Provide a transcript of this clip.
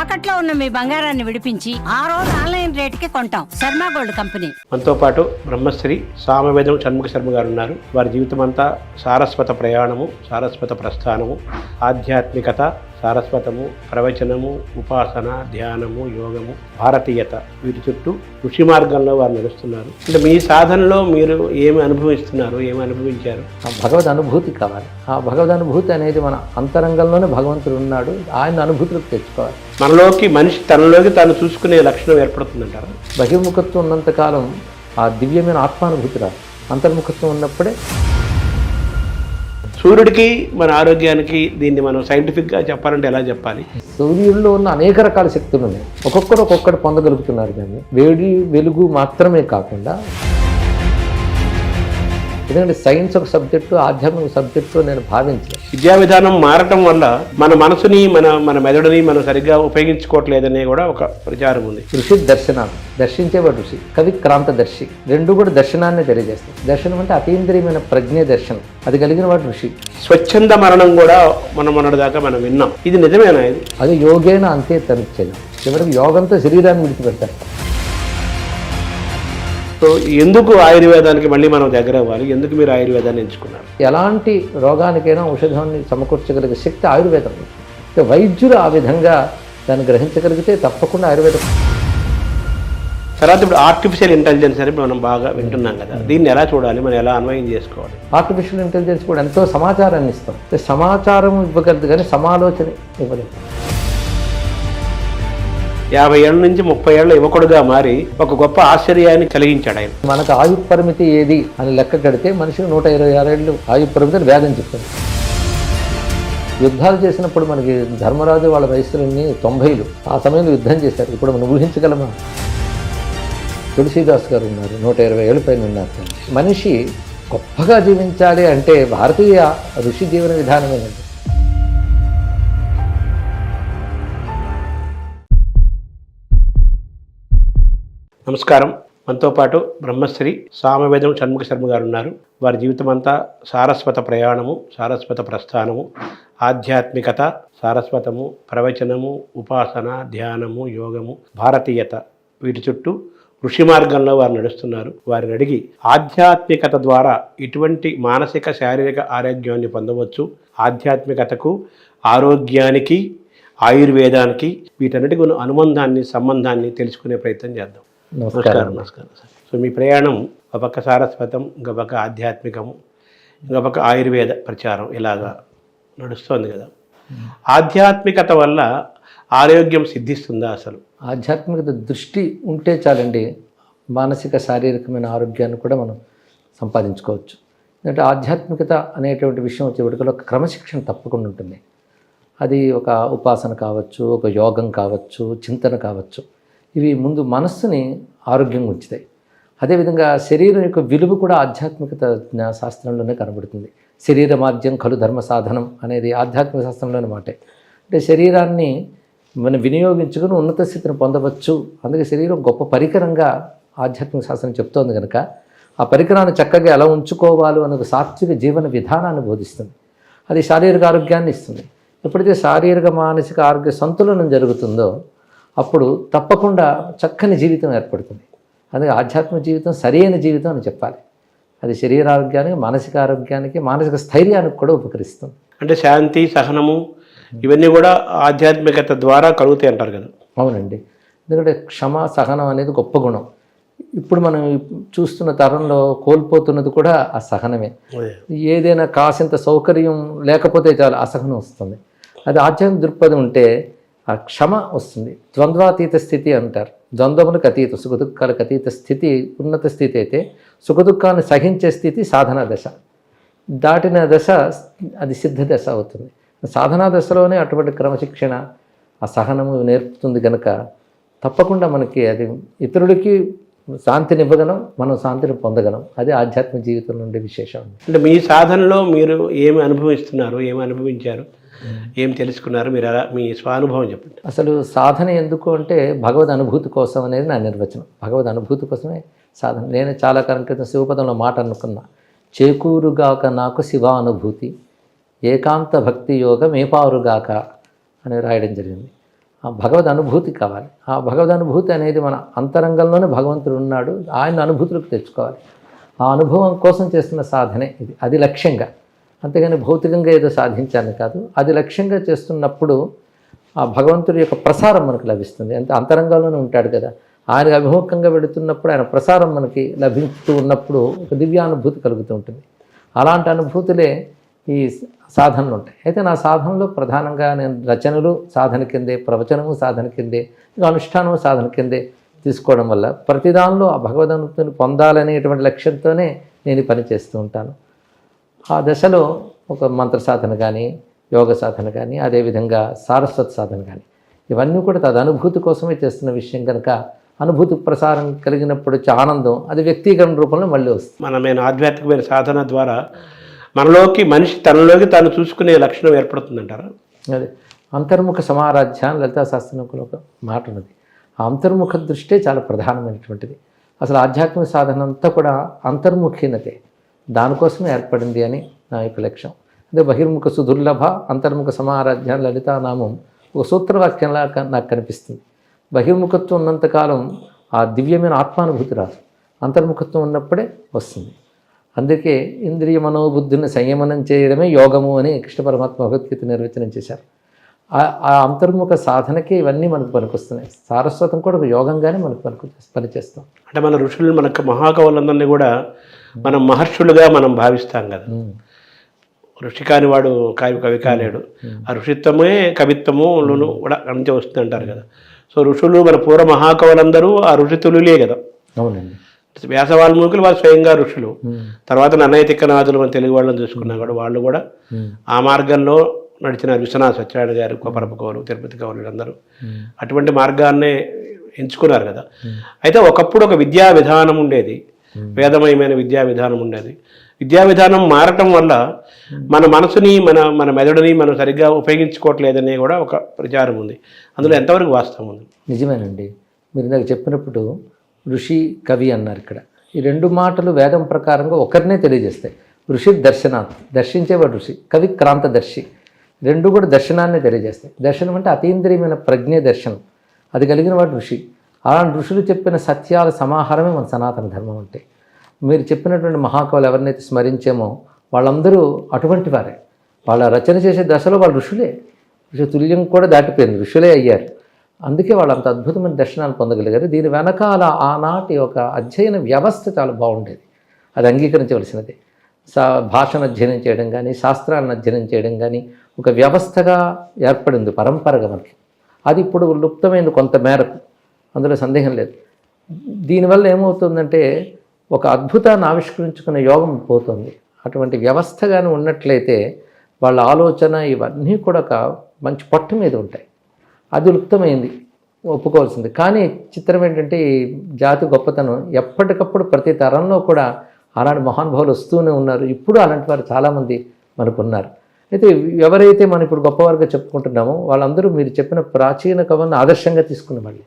తాకట్లో ఉన్న మీ బంగారాన్ని విడిపించి ఆ రోజు ఆన్లైన్ రేటుకి కొంటాం. Sharma gold company. మనతో పాటు బ్రహ్మశ్రీ సామవేదం షణ్ముఖ శర్మ గారు ఉన్నారు. వారి జీవితం అంతా సారస్వత ప్రయాణము సారస్వత ప్రస్థానము ఆధ్యాత్మికత సారస్వతము ప్రవచనము ఉపాసన ధ్యానము యోగము భారతీయత వీటి చుట్టూ ఋషి మార్గంలో వారు నడుస్తున్నారు. అంటే మీ సాధనలో మీరు ఏమి అనుభవిస్తున్నారు ఏమి అనుభవించారు? ఆ భగవద్ అనుభూతి కావాలి. ఆ భగవద్ అనుభూతి అనేది మన అంతరంగంలోనే భగవంతుడు ఉన్నాడు. ఆయన అనుభూతిలోకి తెచ్చుకోవాలి. మనలోకి మనిషి తనలోకి తాను చూసుకునే లక్షణం ఏర్పడుతుందంటారా? బహిర్ముఖత్వం ఉన్నంతకాలం ఆ దివ్యమైన ఆత్మానుభూతి రాదు. అంతర్ముఖత్వం ఉన్నప్పుడే సూర్యుడికి మన ఆరోగ్యానికి దీన్ని మనం సైంటిఫిక్గా చెప్పాలంటే ఎలా చెప్పాలి? సూర్యుడిలో ఉన్న అనేక రకాల శక్తులు ఉన్నాయి ఒక్కొక్కరు ఒక్కొక్కటి పొందగలుగుతున్నారు దాన్ని వేడి వెలుగు మాత్రమే కాకుండా ఎందుకంటే సైన్స్ ఒక సబ్జెక్టు ఆధ్యాత్మిక సబ్జెక్టు నేను భావించలేదు. విద్యా విధానం మారటం వల్ల మన మనసుని మన మన మెదడుని మనం సరిగ్గా ఉపయోగించుకోవట్లేదనే కూడా ఒక ప్రచారం ఉంది. ఋషి దర్శనాలు దర్శించేవాడు ఋషి కవి క్రాంత దర్శి రెండు కూడా దర్శనాన్ని తెలియజేస్తాయి. దర్శనం అంటే అతీంద్రియమైన ప్రజ్ఞ దర్శనం అది కలిగిన వాడు ఋషి. స్వచ్ఛంద మరణం కూడా మనం మొన్నటిదాకా మనం విన్నాం. ఇది నిజమేనా ఇది? అది యోగేన అంతే తనిచ్చేది. చివరికి యోగంతో శరీరాన్ని విడిచిపెడతారు. సో ఎందుకు ఆయుర్వేదానికి మళ్ళీ మనం దగ్గర అవ్వాలి? ఎందుకు మీరు ఆయుర్వేదాన్ని ఎంచుకున్నారు? ఎలాంటి రోగానికైనా ఔషధాన్ని సమకూర్చగలిగే శక్తి ఆయుర్వేదం వైద్యులు ఆ విధంగా దాన్ని గ్రహించగలిగితే తప్పకుండా ఆయుర్వేదం. తర్వాత ఇప్పుడు ఆర్టిఫిషియల్ ఇంటెలిజెన్స్ అని మనం బాగా వింటున్నాం కదా. దీన్ని ఎలా చూడాలి? మనం ఎలా అన్వయం చేసుకోవాలి? ఆర్టిఫిషియల్ ఇంటెలిజెన్స్ కూడా ఎంతో సమాచారాన్ని ఇస్తాం. సమాచారం ఇవ్వగలదు కానీ సమాలోచన ఇవ్వలేదు యాభై ఏళ్ళ నుంచి ముప్పై ఏళ్ళ యువకుడుగా మారి ఒక గొప్ప ఆశ్చర్యాన్ని కలిగించాడు ఆయన. మనకు ఆయు పరిమితి ఏది అని లెక్క కడితే మనిషికి నూట ఇరవై ఆరేళ్ళు ఆయు పరిమితిని వేదం చెప్తారు యుద్ధాలు చేసినప్పుడు మనకి ధర్మరాజు వాళ్ళ వయసులన్నీ తొంభైలు. ఆ సమయంలో యుద్ధం చేశారు. ఇప్పుడు మనం ఊహించగలమా? తులసీదాస్ గారు ఉన్నారు. నూట ఇరవై ఏళ్ళ పైన ఉన్నారు. మనిషి గొప్పగా జీవించాలి అంటే భారతీయ ఋషి జీవన విధానమేనండి నమస్కారం. మనతో పాటు బ్రహ్మశ్రీ సామవేదం షణ్ముఖ శర్మ గారు ఉన్నారు వారి జీవితం అంతా సారస్వత ప్రయాణము సారస్వత ప్రస్థానము ఆధ్యాత్మికత సారస్వతము ప్రవచనము ఉపాసన ధ్యానము యోగము భారతీయత వీటి చుట్టూ ఋషి మార్గంలో వారు నడుస్తున్నారు. వారిని అడిగి ఆధ్యాత్మికత ద్వారా ఇటువంటి మానసిక శారీరక ఆరోగ్యాన్ని పొందవచ్చు. ఆధ్యాత్మికతకు ఆరోగ్యానికి ఆయుర్వేదానికి వీటన్నిటికి ఉన్న అనుబంధాన్ని సంబంధాన్ని తెలుసుకునే ప్రయత్నం చేద్దాం. నమస్కారం. నమస్కారం సార్. సో మీ ప్రయాణం ఒక పక్క సారస్వతం ఇంకొక పక్క ఆధ్యాత్మికము ఇంకొక పక్క ఆయుర్వేద ప్రచారం ఇలాగా నడుస్తోంది కదా. ఆధ్యాత్మికత వల్ల ఆరోగ్యం సిద్ధిస్తుందా అసలు? ఆధ్యాత్మికత దృష్టి ఉంటే చాలండి మానసిక శారీరకమైన ఆరోగ్యాన్ని కూడా మనం సంపాదించుకోవచ్చు. ఎందుకంటే ఆధ్యాత్మికత అనేటువంటి విషయం వచ్చేప్పటికీ ఒక క్రమశిక్షణ తప్పకుండా ఉంటుంది. అది ఒక ఉపాసన కావచ్చు ఒక యోగం కావచ్చు చింతన కావచ్చు. ఇవి ముందు మనస్సుని ఆరోగ్యంగా ఉంచుతాయి. అదేవిధంగా శరీరం యొక్క విలువ కూడా ఆధ్యాత్మికత శాస్త్రంలోనే కనబడుతుంది. శరీరమార్జ్యం కలు ధర్మ సాధనం అనేది ఆధ్యాత్మిక శాస్త్రంలోని మాటే. అంటే శరీరాన్ని మనం వినియోగించుకుని ఉన్నత స్థితిని పొందవచ్చు. అందుకే శరీరం గొప్ప పరికరంగా ఆధ్యాత్మిక శాస్త్రం చెప్తోంది కనుక ఆ పరికరాన్ని చక్కగా ఎలా ఉంచుకోవాలో అనే ఒక సాత్విక జీవన విధానాన్ని బోధిస్తుంది. అది శారీరక ఆరోగ్యాన్ని ఇస్తుంది. ఎప్పుడైతే శారీరక మానసిక ఆరోగ్య సంతులనం జరుగుతుందో అప్పుడు తప్పకుండా చక్కని జీవితం ఏర్పడుతుంది. అందుకే ఆధ్యాత్మిక జీవితం సరైన జీవితం అని చెప్పాలి. అది శరీర ఆరోగ్యానికి మానసిక ఆరోగ్యానికి మానసిక స్థైర్యానికి కూడా ఉపకరిస్తుంది. అంటే శాంతి సహనము ఇవన్నీ కూడా ఆధ్యాత్మికత ద్వారా కలుగుతాయి అంటారు కదా. అవునండి. ఎందుకంటే క్షమ సహనం అనేది గొప్ప గుణం. ఇప్పుడు మనం చూస్తున్న తరంలో కోల్పోతున్నది కూడా ఆ సహనమే. ఏదైనా కాసింత సౌకర్యం లేకపోతే చాలు అసహనం వస్తుంది. అది ఆధ్యాత్మిక దృక్పథం ఉంటే ఆ క్షమ వస్తుంది. ద్వంద్వాతీత స్థితి అంటారు. ద్వంద్వములకు అతీత సుఖదుఖాలకు అతీత స్థితి ఉన్నత స్థితి అయితే సుఖదుఖాన్ని సహించే స్థితి సాధనా దశ. దాటిన దశ అది సిద్ధ దశ అవుతుంది. సాధనా దశలోనే అటువంటి క్రమశిక్షణ ఆ సహనము నేర్పుతుంది కనుక తప్పకుండా మనకి అది ఇతరులకి శాంతిని ఇవ్వగలం మనం శాంతిని పొందగలం. అది ఆధ్యాత్మిక జీవితం నుండి విశేషం. అంటే మీ సాధనలో మీరు ఏమి అనుభవిస్తున్నారు ఏమి అనుభవించారు? ఏం తెలుసుకున్నారు? మీరు ఎలా మీ స్వానుభవం చెప్పండి. అసలు సాధన ఎందుకు అంటే భగవద్ అనుభూతి కోసం అనేది నా నిర్వచనం. భగవద్ అనుభూతి కోసమే సాధన. నేను చాలా కాలం క్రితం శివపదంలో మాట అనుకున్నా. చేకూరుగాక నాకు శివానుభూతి ఏకాంత భక్తి యోగం ఏపారుగాక అని రాయడం జరిగింది. ఆ భగవద్ అనుభూతి కావాలి. ఆ భగవద్ అనుభూతి అనేది మన అంతరంగంలోనే భగవంతుడు ఉన్నాడు. ఆయన అనుభూతులకు తెచ్చుకోవాలి. ఆ అనుభవం కోసం చేస్తున్న సాధనే ఇది. అది లక్ష్యంగా. అంతేగాని భౌతికంగా ఏదో సాధించాలని కాదు. అది లక్ష్యంగా చేస్తున్నప్పుడు ఆ భగవంతుడి యొక్క ప్రసారం మనకు లభిస్తుంది. అంటే అంతరంగంలోనే ఉంటాడు కదా. ఆయనకు అభిముఖంగా వెళుతున్నప్పుడు ఆయన ప్రసారం మనకి లభిస్తూ ఉన్నప్పుడు ఒక దివ్యానుభూతి కలుగుతూ ఉంటుంది. అలాంటి అనుభూతులే ఈ సాధనలు ఉంటాయి. అయితే నా సాధనలో ప్రధానంగా నేను రచనలు సాధన కిందే ప్రవచనము సాధన కిందే ఇంకా అనుష్ఠానము సాధన కిందే తీసుకోవడం వల్ల ప్రతిదానిలో ఆ భగవదనుభూతిని పొందాలనేటువంటి లక్ష్యంతోనే నేను పని చేస్తూ ఉంటాను. ఆ దశలో ఒక మంత్ర సాధన కానీ యోగ సాధన కానీ అదేవిధంగా సారస్వత సాధన కానీ ఇవన్నీ కూడా తదనుభూతి కోసమే చేస్తున్న విషయం కనుక అనుభూతి ప్రసారం కలిగినప్పుడు వచ్చే ఆనందం అది వ్యక్తీకరణ రూపంలో మళ్ళీ వస్తుంది. మనమైన ఆధ్యాత్మికమైన సాధన ద్వారా మనలోకి మనిషి తనలోకి తాను చూసుకునే లక్షణం ఏర్పడుతుందంటారా? అదే. అంతర్ముఖ సమారాధ్య అని లలితా శాస్త్రంలో ఒక మాట ఉన్నది. ఆ అంతర్ముఖ దృష్టే చాలా ప్రధానమైనటువంటిది. అసలు ఆధ్యాత్మిక సాధన అంతా కూడా అంతర్ముఖీనతే. దానికోసమే ఏర్పడింది అని నా యొక్క లక్ష్యం అదే బహిర్ముఖ సుదుర్లభ అంతర్ముఖ సమారాధ్య లలితా నామం ఒక సూత్రవాక్యంలా నాకు కనిపిస్తుంది. బహిర్ముఖత్వం ఉన్నంతకాలం ఆ దివ్యమైన ఆత్మానుభూతి రాదు. అంతర్ముఖత్వం ఉన్నప్పుడే వస్తుంది. అందుకే ఇంద్రియ మనోబుద్ధిని సంయమనం చేయడమే యోగము అని కృష్ణ పరమాత్మ భగవద్గీత నిర్వచనం చేశారు. ఆ- ఆ అంతర్ముఖ సాధనకే ఇవన్నీ మనకు పనికొస్తున్నాయి. సారస్వతం కూడా ఒక యోగంగానే మనకు పనికి పనిచేస్తాం అంటే మన ఋషులు మనకు మహాకవులందరినీ కూడా మనం మహర్షులుగా మనం భావిస్తాం కదా. ఋషి కాని వాడు కావి కవి కాలేడు. ఆ ఋషిత్వమే కవిత్వములను కూడా అంతే వస్తుంది అంటారు కదా. సో ఋషులు మన పూర్వ మహాకవులందరూ ఆ ఋషితులులే కదా. అవునండి. వ్యాస వాల్మీకులు వారు స్వయంగా ఋషులు. తర్వాత నన్నయ్య తిక్కనాథులు మన తెలుగు వాళ్ళని చూసుకున్నా కూడా వాళ్ళు కూడా. ఆ మార్గంలో నడిచిన విశ్వనాథ సత్యనారాయణ గారు కొపరప కవులు తిరుపతి కవులు ఉమ్. అటువంటి మార్గాన్నే ఎంచుకున్నారు కదా. అయితే ఒకప్పుడు ఒక విద్యా విధానం ఉండేది. వేదమయమైన విద్యా విధానం ఉండేది. విద్యా విధానం మారటం వల్ల మన మనసుని మన మన మెదడుని మనం సరిగ్గా ఉపయోగించుకోవట్లేదనే కూడా ఒక ప్రచారం ఉంది. అందులో ఎంతవరకు వాస్తవం ఉంది? నిజమేనండి. మీరు ఇందాక చెప్పినప్పుడు ఋషి కవి అన్నారు ఇక్కడ. ఈ రెండు మాటలు వేదం ప్రకారంగా ఒకరినే తెలియజేస్తాయి. ఋషి దర్శనాత్ దర్శించేవాడు ఋషి. కవి క్రాంతదర్శి. రెండు కూడా దర్శనాన్ని తెలియజేస్తాయి. దర్శనం అంటే అతీంద్రియమైన ప్రజ్ఞ దర్శనం. అది కలిగిన వాడు ఋషి. అలాంటి ఋషులు చెప్పిన సత్యాల సమాహారమే మన సనాతన ధర్మం అంటే. మీరు చెప్పినటువంటి మహాకవులు ఎవరినైతే స్మరించామో వాళ్ళందరూ అటువంటి వారే. వాళ్ళ రచన చేసే దశలో వాళ్ళు ఋషులే. ఋషి తుల్యం కూడా దాటిపోయింది. ఋషులే అయ్యారు. అందుకే వాళ్ళు అంత అద్భుతమైన దర్శనాలు పొందగలిగారు. దీని వెనకాల ఆనాటి ఒక అధ్యయన వ్యవస్థ చాలా బాగుండేది. అది అంగీకరించవలసినది. సా భాషను అధ్యయనం చేయడం కానీ శాస్త్రాలను అధ్యయనం చేయడం కానీ ఒక వ్యవస్థగా ఏర్పడింది పరంపరగా మనకి. అది ఇప్పుడు లుప్తమైంది కొంత మేరకు. అందులో సందేహం లేదు. దీనివల్ల ఏమవుతుందంటే ఒక అద్భుతాన్ని ఆవిష్కరించుకునే యోగం పోతుంది. అటువంటి వ్యవస్థ కానీ ఉన్నట్లయితే వాళ్ళ ఆలోచన ఇవన్నీ కూడా ఒక మంచి పట్టు మీద ఉంటాయి. అది లుప్తమైంది. ఒప్పుకోవాల్సింది. కానీ చిత్రం ఏంటంటే ఈ జాతి గొప్పతనం ఎప్పటికప్పుడు ప్రతి తరంలో కూడా అలాంటి మహానుభావులు వస్తూనే ఉన్నారు. ఇప్పుడు అలాంటి వారు చాలామంది మనకు ఉన్నారు అయితే ఎవరైతే మనం ఇప్పుడు గొప్పవారుగా చెప్పుకుంటున్నామో వాళ్ళందరూ మీరు చెప్పిన ప్రాచీన కవులను ఆదర్శంగా తీసుకుని మళ్ళీ